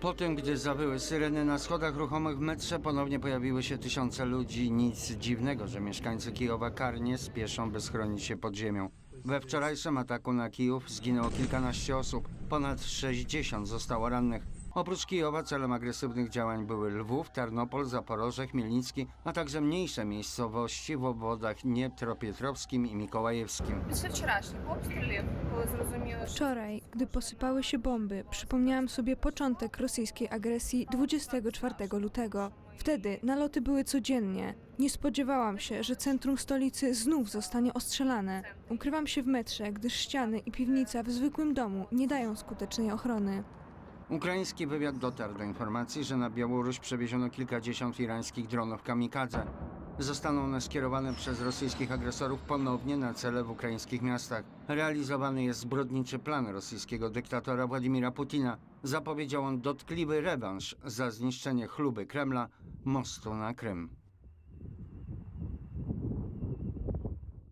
Po tym, gdy zawyły syreny na schodach ruchomych w metrze, ponownie pojawiły się tysiące ludzi. Nic dziwnego, że mieszkańcy Kijowa karnie spieszą, by schronić się pod ziemią. We wczorajszym ataku na Kijów zginęło kilkanaście osób, ponad 60 zostało rannych. Oprócz Kijowa celem agresywnych działań były Lwów, Tarnopol, Zaporoże, Chmielnicki, a także mniejsze miejscowości w obwodach Dniepropietrowskim i Mikołajewskim. Wczoraj, gdy posypały się bomby, przypomniałam sobie początek rosyjskiej agresji 24 lutego. Wtedy naloty były codziennie. Nie spodziewałam się, że centrum stolicy znów zostanie ostrzelane. Ukrywam się w metrze, gdyż ściany i piwnica w zwykłym domu nie dają skutecznej ochrony. Ukraiński wywiad dotarł do informacji, że na Białoruś przewieziono kilkadziesiąt irańskich dronów kamikadze. Zostaną one skierowane przez rosyjskich agresorów ponownie na cele w ukraińskich miastach. Realizowany jest zbrodniczy plan rosyjskiego dyktatora Władimira Putina. Zapowiedział on dotkliwy rewanż za zniszczenie chluby Kremla, mostu na Krym.